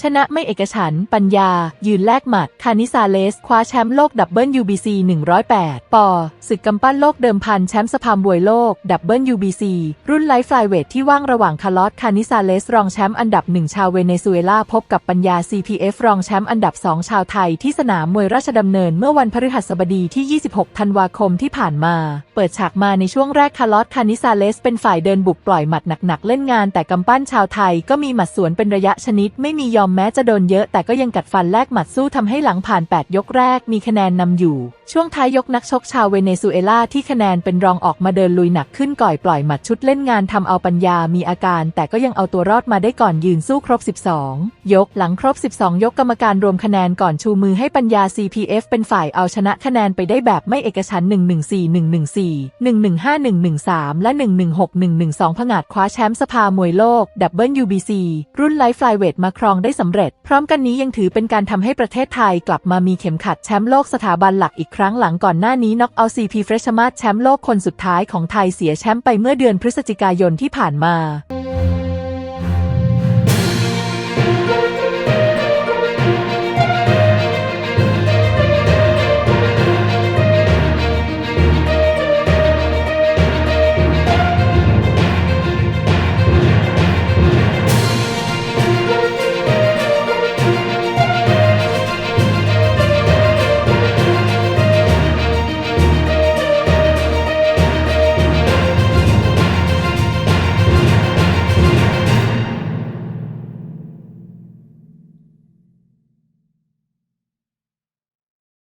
ชนะไม่เอกฉัน ปัญญา ยืนแลกหมัด คานิซาเลส คว้าแชมป์โลกดับเบิล UBC 108 ปอ ศึกกำปั้นโลกเดิมพันแชมป์สภามวยโลกดับเบิล UBC รุ่นไลฟ์ไฟเวทที่ว่างระหว่างคาร์ลอสคานิซาเลส รองแชมป์อันดับหนึ่งชาวเวเนซุเอลา พบกับปัญญา CPF รองแชมป์อันดับสองชาวไทยที่สนามมวยราชดำเนินเมื่อวันพฤหัสบดีที่ 26 ธันวาคมที่ผ่านมา เปิดฉากมาในช่วงแรกคาร์ลอสคานิซาเลส เป็นฝ่ายเดินบุกปล่อยหมัดหนักๆเล่นงาน แต่กำปั้นชาวไทยก็มีหมัดสวนเป็นระยะชนิดไม่มียอมแม้จะโดนเยอะแต่ก็ยังกัดฟันแลกหมัดสู้ทำให้หลังผ่าน 8 ยกแรกมีคะแนนนำอยู่ ช่วงท้ายยกนักชกชาวเวเนซุเอลาที่คะแนนเป็นรองออกมาเดินลุยหนักขึ้นก่อยปล่อยหมัดชุดเล่นงานทำเอาปัญญามีอาการ แต่ก็ยังเอาตัวรอดมาได้ก่อนยืนสู้ครบ 12 ยกหลังครบ 12 ยกกรรมการรวมคะแนนก่อนชูมือให้ปัญญา CPF เป็นฝ่ายเอาชนะคะแนนไปได้แบบไม่เอกฉัน114 114 115 113 และ 116 112ผงาดคว้าแชมป์สภามวยโลก WBC รุ่นไลฟ์ไฟเวทมาครองได้สำเร็จ พร้อมกันนี้ยังถือเป็นการทำให้ประเทศไทยกลับมามีเข็มขัดแชมป์โลกสถาบันหลักอีกครั้งหลังก่อนหน้านี้น็อกเอาซีพีเฟรชมาแชมป์โลกคนสุดท้ายของไทยเสียแชมป์ไปเมื่อเดือนพฤศจิกายนที่ผ่านมา